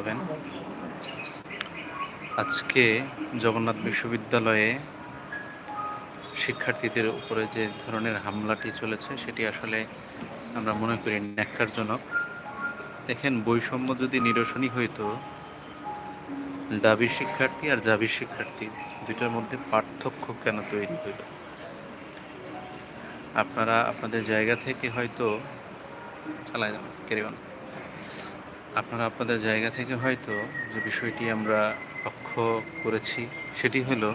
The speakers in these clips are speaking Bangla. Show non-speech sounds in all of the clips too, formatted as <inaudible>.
হবেন আজকে জগন্নাথ বিশ্ববিদ্যালয়ে শিক্ষার্থীদের উপরে যে ধরনের হামলাটি চলেছে, সেটি আসলে আমরা মনে করি ন্যাক্কারজনক। দেখেন, বৈষম্য যদি নিরসনই হইতো ডাবির শিক্ষার্থী আর জাবির শিক্ষার্থী দুইটার মধ্যে পার্থক্য কেন তৈরি হইল? আপনারা আপনাদের জায়গা থেকে হয়তো চালায় যান ক্যারি অন আপনারা আপনাদের জায়গা থেকে হয়তো যে বিষয়টি আমরা লক্ষ্য করেছি, সেটি হলো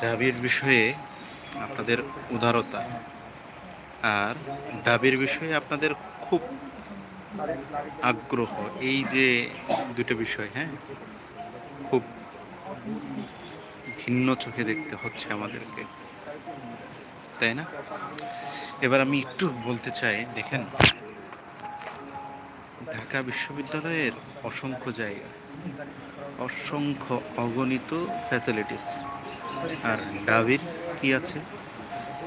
জাবির বিষয়ে আপনাদের উদারতা আর ডাবির বিষয়ে আপনাদের খুব আগ্রহ। এই যে দুটো বিষয় হ্যাঁ? খুব ভিন্ন চোখে দেখতে হচ্ছে আমাদেরকে। তাই না? এবার আমি একটু বলতে চাই, দেখেন, ঢাকা বিশ্ববিদ্যালয়ের অসংখ্য জায়গা, অসংখ্য অগণিত ফ্যাসিলিটিস আর ডাবির কি আছে?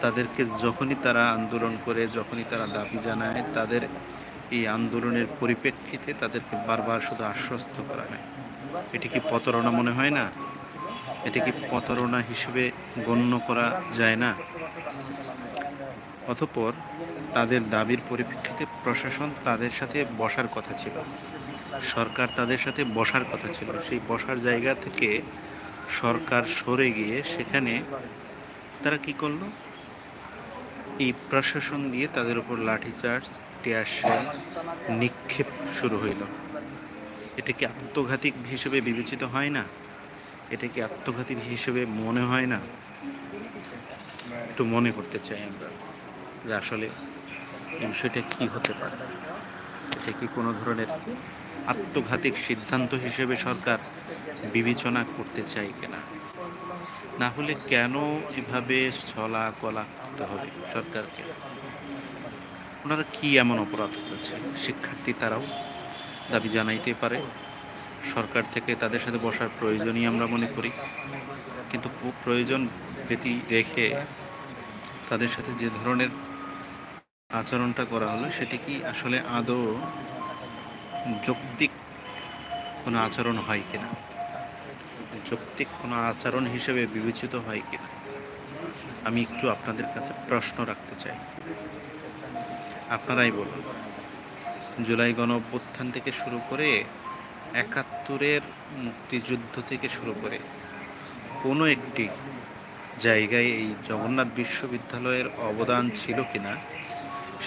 তাদেরকে যখনই তারা আন্দোলন করে, যখনই তারা দাবি জানায়, তাদের এই আন্দোলনের পরিপ্রেক্ষিতে তাদেরকে বারবার শুধু আশ্বস্ত করা হয়। এটি কি প্রতারণা মনে হয় না? এটি কি প্রতারণা হিসেবে গণ্য করা যায় না? অতঃপর তাদের দাবির পরিপ্রেক্ষিতে প্রশাসন তাদের সাথে বসার কথা ছিল। সরকার তাদের সাথে বসার কথা ছিল। সেই বসার জায়গা থেকে সরকার সরে গিয়ে সেখানে তারা কি করল? এই প্রশাসন দিয়ে তাদের উপর লাঠিচার্জ, টিয়ার শেল নিক্ষেপ শুরু হইল। এটা কি আত্মঘাতী হিসেবে বিবেচিত হয় না? এটা কি আত্মঘাতী হিসেবে মনে হয় না? একটু মনে করতে চাই আমরা। যে আসলে এই বিষয়টা কী হতে পারে? এটা কি কোনো ধরনের আত্মঘাতিক সিদ্ধান্ত হিসেবে সরকার বিবেচনা করতে চায় কিনা? না হলে কেন এভাবে ছলা কলা করতে হবে সরকারকে? ওনারা কি এমন অপরাধ করেছে? শিক্ষার্থী তারাও দাবি জানাইতে পারে। সরকার থেকে তাদের সাথে বসার প্রয়োজনই আমরা মনে করি। কিন্তু প্রয়োজন ব্যতি রেখে তাদের সাথে যে ধরনের আচরণটা করা হলো, সেটি কি আসলে আদৌ যৌক্তিক কোনো আচরণ হয় কিনা? যৌক্তিক কোনো আচরণ হিসেবে বিবেচিত হয় কিনা? আমি একটু আপনাদের কাছে প্রশ্ন রাখতে চাই। আপনারাই বলুন। জুলাই গণ অভ্যুত্থান থেকে শুরু করে একাত্তরের মুক্তিযুদ্ধ থেকে শুরু করে কোনো একটি জায়গায় এই জগন্নাথ বিশ্ববিদ্যালয়ের অবদান ছিল কিনা?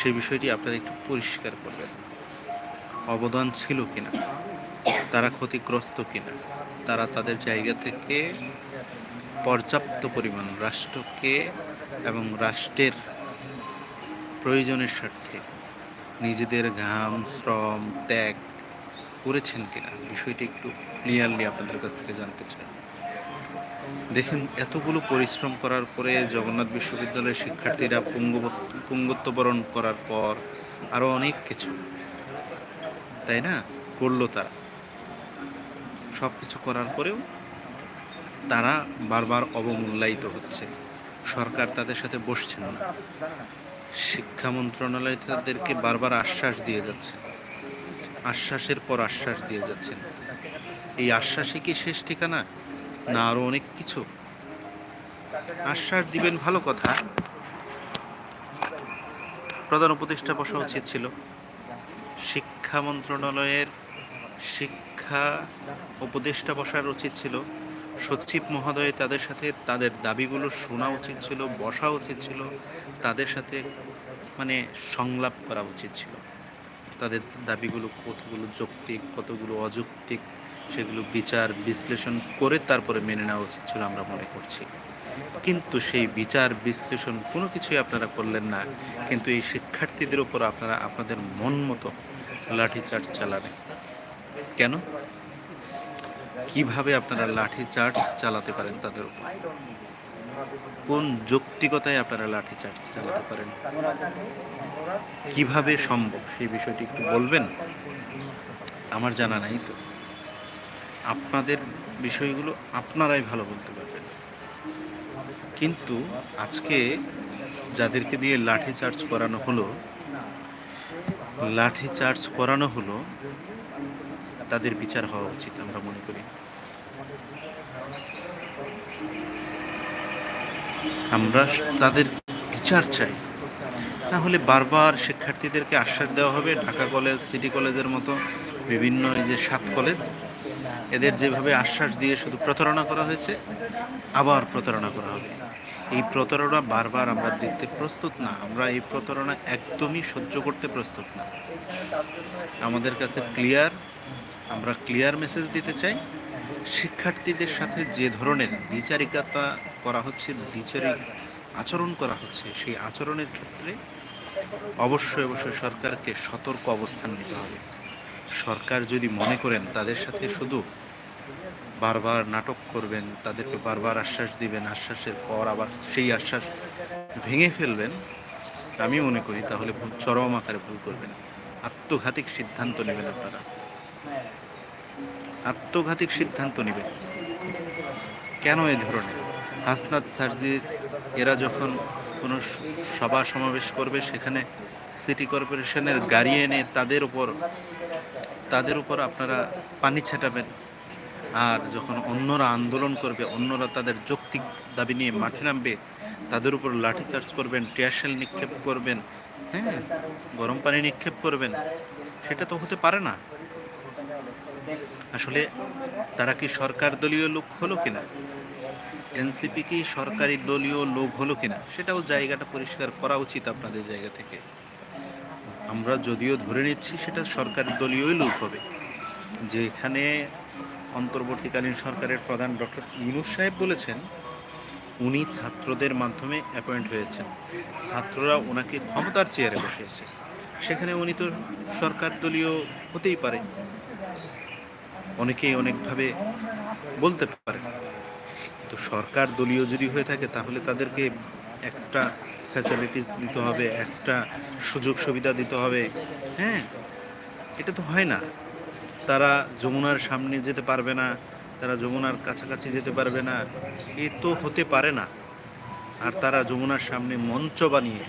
সেই বিষয়টি আপনারা একটু পরিষ্কার করবেন। অবদান ছিল কিনা? তারা ক্ষতিগ্রস্ত কিনা? তারা তাদের জায়গা থেকে পর্যাপ্ত পরিমাণ রাষ্ট্রকে এবং রাষ্ট্রের প্রয়োজনের স্বার্থে নিজেদের ঘাম, শ্রম, ত্যাগ করেছেন কিনা? বিষয়টি একটু ক্লিয়ারলি আপনাদের কাছ থেকে জানতে চাই। দেখেন, এতগুলো পরিশ্রম করার পরে জগন্নাথ বিশ্ববিদ্যালয়ের শিক্ষার্থীরা পুঙ্গত্ববরণ করার পর আরও অনেক কিছু, তাই না? করল তারা। সব কিছু করার পরেও তারা বারবার অবমূল্যায়িত হচ্ছে। সরকার তাদের সাথে বসছেন না। শিক্ষা মন্ত্রণালয় তাদেরকে বারবার আশ্বাস দিয়ে যাচ্ছে আশ্বাসের পর আশ্বাস দিয়ে যাচ্ছেন। এই আশ্বাসই কি শেষ ঠিকানা? না আরও অনেক কিছু। আশ্বাস দিবেন ভালো কথা। প্রধান উপদেষ্টা বসা উচিত ছিল। শিক্ষা মন্ত্রণালয়ের শিক্ষা উপদেষ্টা বসার উচিত ছিল। সচিব মহোদয় তাদের সাথে তাদের দাবিগুলো শোনা উচিত ছিল, বসা উচিত ছিল। তাদের সাথে মানে সংলাপ করা উচিত ছিল। তাদের দাবিগুলো কতগুলো যৌক্তিক, কতগুলো অযৌক্তিক সেগুলো বিচার বিশ্লেষণ করে তারপরে মেনে নেওয়া উচিত ছিল আমরা মনে করছি। কিন্তু সেই বিচার বিশ্লেষণ কোনো কিছুই আপনারা করলেন না। কিন্তু এই শিক্ষার্থীদের উপর আপনারা আপনাদের মন মতো লাঠিচার্জ চালালেন। কেন? কীভাবে আপনারা লাঠিচার্জ চালাতে পারেন তাদের উপর? কোন যৌক্তিকতায় আপনারা লাঠিচার্জ চালাতে পারেন? কীভাবে সম্ভব? সেই বিষয়টি একটু বলবেন? আমার জানা নাই তো। আপনাদের বিষয়গুলো আপনারাই ভালো বলতে পারবেন। কিন্তু আজকে যাদেরকে দিয়ে লাঠি চার্জ করানো হলো, লাঠি চার্জ করানো হলো, তাদের বিচার হওয়া উচিত আমরা মনে করি। আমরা তাদের বিচার চাই। না হলে বারবার শিক্ষার্থীদেরকে আশ্বাস দেওয়া হবে, ঢাকা কলেজ, সিটি কলেজের মতো বিভিন্ন এই যে সাত কলেজ এদের যেভাবে আশ্বাস দিয়ে শুধু প্রতারণা করা হয়েছে, আবার প্রতারণা করা হবে। এই প্রতারণা বারবার আমরা দেখতে প্রস্তুত না। আমরা এই প্রতারণা একদমই সহ্য করতে প্রস্তুত না। আমাদের কাছে ক্লিয়ার, আমরা ক্লিয়ার মেসেজ দিতে চাই। শিক্ষার্থীদের সাথে যে ধরনের দ্বিচারিকতা করা হচ্ছে, দ্বিচারিক আচরণ করা হচ্ছে, সেই আচরণের ক্ষেত্রে অবশ্যই অবশ্যই সরকারকে সতর্ক অবস্থান নিতে হবে। সরকার যদি মনে করেন তাদের সাথে শুধু বারবার নাটক করবেন, তাদেরকে বারবার আশ্বাস দিবেন, আশ্বাসের পর আবার সেই আশ্বাস ভেঙে ফেলবেন। আমি মনে করি তাহলে ভুল, চরম আকারে ভুল করবেন। আত্মঘাতিক সিদ্ধান্ত নেবেন আপনারা। আত্মঘাতিক সিদ্ধান্ত নেবেন। কেন এই ধরনের? হাসনাত সার্জিস, এরা যখন কোনো সভা সমাবেশ করবে, সেখানে সিটি কর্পোরেশনের গাড়ি এনে তাদের উপর তাদের উপর আপনারা পানি ছেটাবেন। আর যখন অন্যরা আন্দোলন করবে, অন্যরা তাদের যৌক্তিক দাবি নিয়ে মাঠে নামবে, তাদের উপর লাঠিচার্জ করবেন টিয়ারশেল নিক্ষেপ করবেন হ্যাঁ গরম পানি নিক্ষেপ করবেন, সেটা তো হতে পারে না। আসলে তারা কি সরকার দলীয় লোক হলো কিনা? এনসিপি কি সরকারি দলীয় লোক হলো কিনা? সেটাও জায়গাটা পরিষ্কার করা উচিত আপনাদের জায়গা থেকে। আমরা যদিও ধরে নিচ্ছি সেটা সরকারি দলীয়ই লোক হবে, যেখানে অন্তর্বর্তীকালীন সরকারের প্রধান ডক্টর ইউনুস সাহেব বলেছেন, উনি ছাত্রদের মাধ্যমে অ্যাপয়েন্ট হয়েছেন। ছাত্ররা ওনাকে ক্ষমতার চেয়ারে বসিয়েছে। সেখানে উনি তো সরকার দলীয় হতেই পারে। অনেকেই অনেকভাবে বলতে পারে। তো সরকার দলীয় যদি হয়ে থাকে, তাহলে তাদেরকে এক্সট্রা ফ্যাসিলিটিস দিতে হবে এক্সট্রা সুযোগ সুবিধা দিতে হবে। হ্যাঁ এটা তো হয় না। তারা যমুনার সামনে যেতে পারবে না, তারা যমুনার কাছাকাছি যেতে পারবে না, এ তো হতে পারে না। আর তারা যমুনার সামনে মঞ্চ বানিয়ে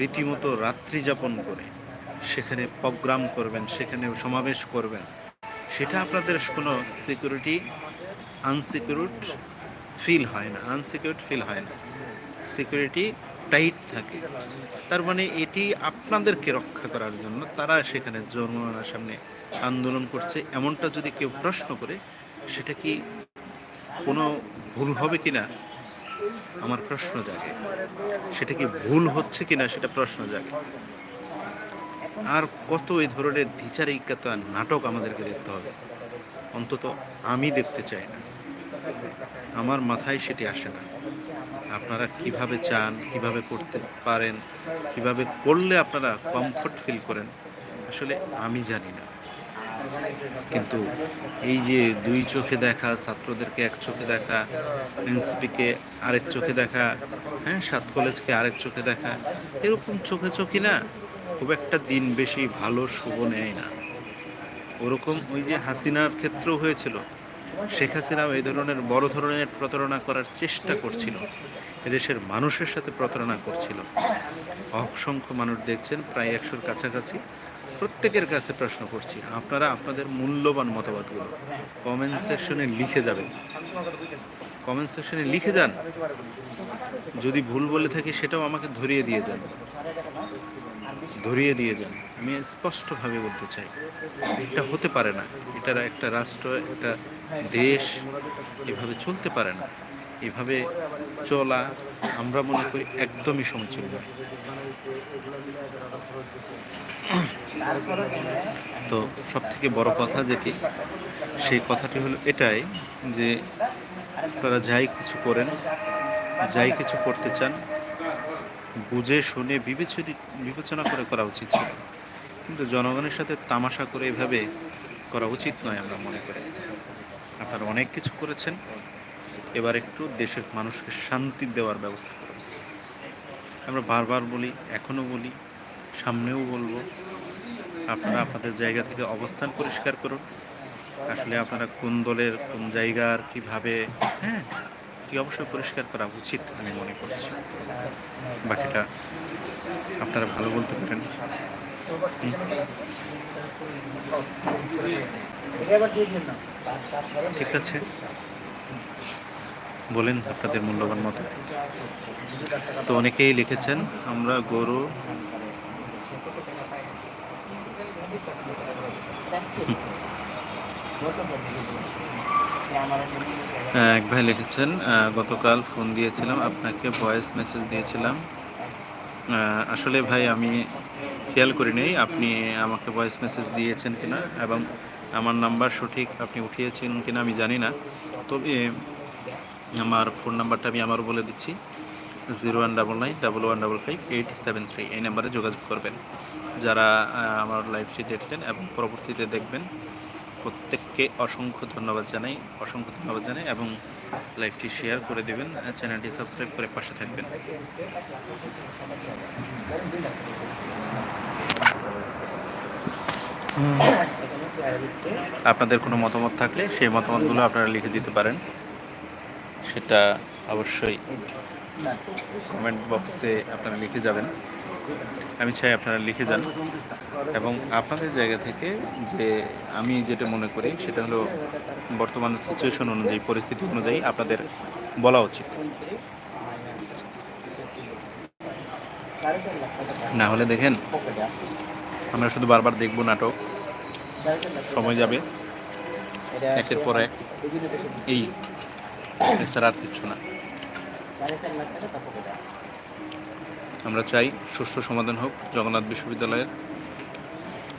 রীতিমতো রাত্রি যাপন করে, সেখানে প্রোগ্রাম করবেন, সেখানে সমাবেশ করবেন। সেটা আপনাদের কোনো সিকিউরিটি আনসিকিউরড ফিল হয় না আনসিকিউরড ফিল হয় না। সিকিউরিটি টাইট থাকে। তার মানে এটি আপনাদেরকে রক্ষা করার জন্য তারা সেখানে জনগণের সামনে আন্দোলন করছে। এমনটা যদি কেউ প্রশ্ন করে, সেটা কি কোনো ভুল হবে কিনা আমার প্রশ্ন জাগে। সেটা কি ভুল হচ্ছে কিনা সেটা প্রশ্ন জাগে। আর কত এই ধরনের দ্বিচারিকতা নাটক আমাদেরকে দেখতে হবে? অন্তত আমি দেখতে চাই না। আমার মাথায় সেটি আসে না। আপনারা কীভাবে চান, কীভাবে করতে পারেন, কীভাবে করলে আপনারা কমফর্ট ফিল করেন, আসলে আমি জানি না। কিন্তু এই যে দুই চোখে দেখা, ছাত্রদেরকে এক চোখে দেখা, এনসিপিকে আরেক চোখে দেখা হ্যাঁ সাত কলেজকে আরেক চোখে দেখা, এরকম চোখে চোখে না, খুব একটা দিন বেশি ভালো শুভ নেয় না। ওরকম ওই যে হাসিনার ক্ষেত্রেও হয়েছিল, শেখ হাসিনাও এই ধরনের বড় ধরনের প্রতারণা করার চেষ্টা করছিল। এদেশের মানুষের সাথে প্রতারণা করছিল। অসংখ্য মানুষ দেখছেন, প্রায় একশোর কাছাকাছি। প্রত্যেকের কাছে প্রশ্ন করছি, আপনারা আপনাদের মূল্যবান মতামতগুলো কমেন্ট সেকশনে লিখে যাবেন। কমেন্ট সেকশনে লিখে যান। যদি ভুল বলে থাকি, সেটাও আমাকে ধরিয়ে দিয়ে যান। ধরিয়ে দিয়ে যান। আমি স্পষ্টভাবে বলতে চাই, এটা হতে পারে না। এটা একটা রাষ্ট্র, একটা দেশ এভাবে চলতে পারে না। এভাবে চলা আমরা মনে করি একদমই সমীচীন নয় তো সব থেকে বড় কথা যেটি, সেই কথাটি হলো এটাই যে আপনারা যাই কিছু করেন, যাই কিছু করতে চান, বুঝে শুনে বিবেচনা বিবেচনা করে করা উচিত ছিল। কিন্তু জনগণের সাথে তামাশা করে এভাবে করা উচিত নয় আমরা মনে করি। আপনারা অনেক কিছু করেছেন এবার একটু দেশের মানুষকে শান্তি দেওয়ার ব্যবস্থা করুন। আমরা বারবার বলি, এখনও বলি, সামনেও বলব, আপনারা আপনাদের জায়গা থেকে অবস্থান পরিষ্কার করুন। আসলে আপনারা কোন দলের, কোন জায়গার, কীভাবে হ্যাঁ কি অবশ্যই পরিষ্কার করা উচিত আমি মনে করছি। বাকিটা আপনারা ভালো বলতে পারেন। ঠিক আছে। বলেন আপনাদের মূল্যবান মতো তো অনেকেই লিখেছেন আমরা গরু আহ, <laughs> এক ভাই লিখেছেন গতকাল ফোন দিয়েছিলাম আপনাকে ভয়েস মেসেজ দিয়েছিলাম। আসলে ভাই আমি খেয়াল করিনি আপনি আমাকে ভয়েস মেসেজ দিয়েছেন কিনা এবং আমার নাম্বার সঠিক আপনি উঠিয়েছেন কিনা আমি জানি না। তবে আমার ফোন নাম্বারটা আমি আবারও বলে দিচ্ছি, zero one double nine double one double five eight seven three. এই নাম্বারে যোগাযোগ করবেন। যারা আমার লাইভটি দেখলেন এবং পরবর্তীতে দেখবেন, প্রত্যেককে অসংখ্য ধন্যবাদ জানাই, অসংখ্য ধন্যবাদ জানাই এবং লাইভটি শেয়ার করে দেবেন চ্যানেলটি সাবস্ক্রাইব করে পাশে থাকবেন। আপনাদের কোনো মতামত থাকলে সেই মতামতগুলো আপনারা লিখে দিতে পারেন। সেটা অবশ্যই কমেন্ট বক্সে আপনারা লিখে যাবেন। আমি চাই আপনারা লিখে যান। এবং আপনাদের জায়গা থেকে যে আমি যেটা মনে করি, সেটা হলো বর্তমান সিচুয়েশন অনুযায়ী, পরিস্থিতি অনুযায়ী আপনাদের বলা উচিত। না হলে দেখেন, আমরা শুধু বারবার দেখব নাটক। সময় যাবে। একের পর এক। এই এছাড়া আর কিছু না। আমরা চাই সুষ্ঠু সমাধান হোক জগন্নাথ বিশ্ববিদ্যালয়ের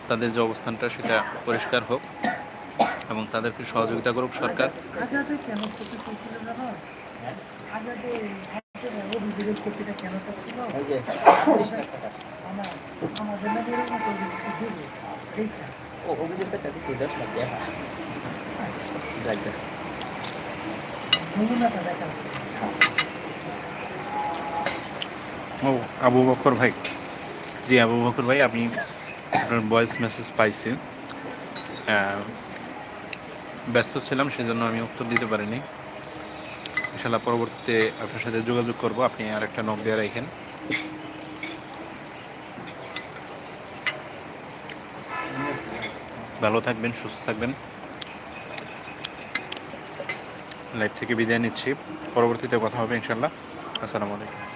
তাদের যে অবস্থানটা সেটা পরিষ্কার হোক এবং তাদেরকে সহযোগিতা করুক সরকার। অভিযোগটা তাকে সিধা সব দেখা লাগবে নমুনাটা দেখা ও, আবু বকর ভাই। জি, আবু বকর ভাই, আপনি আপনার ভয়েস মেসেজ পাইছি। ব্যস্ত ছিলাম, সেজন্য আমি উত্তর দিতে পারিনি। ইনশাল্লাহ পরবর্তীতে আপনার সাথে যোগাযোগ করব। আপনি আর একটা নক দিয়ে রাখেন। ভালো থাকবেন, সুস্থ থাকবেন। লাইভ থেকে বিদায় নিচ্ছি। পরবর্তীতে কথা হবে ইনশাল্লাহ আসসালামু আলাইকুম।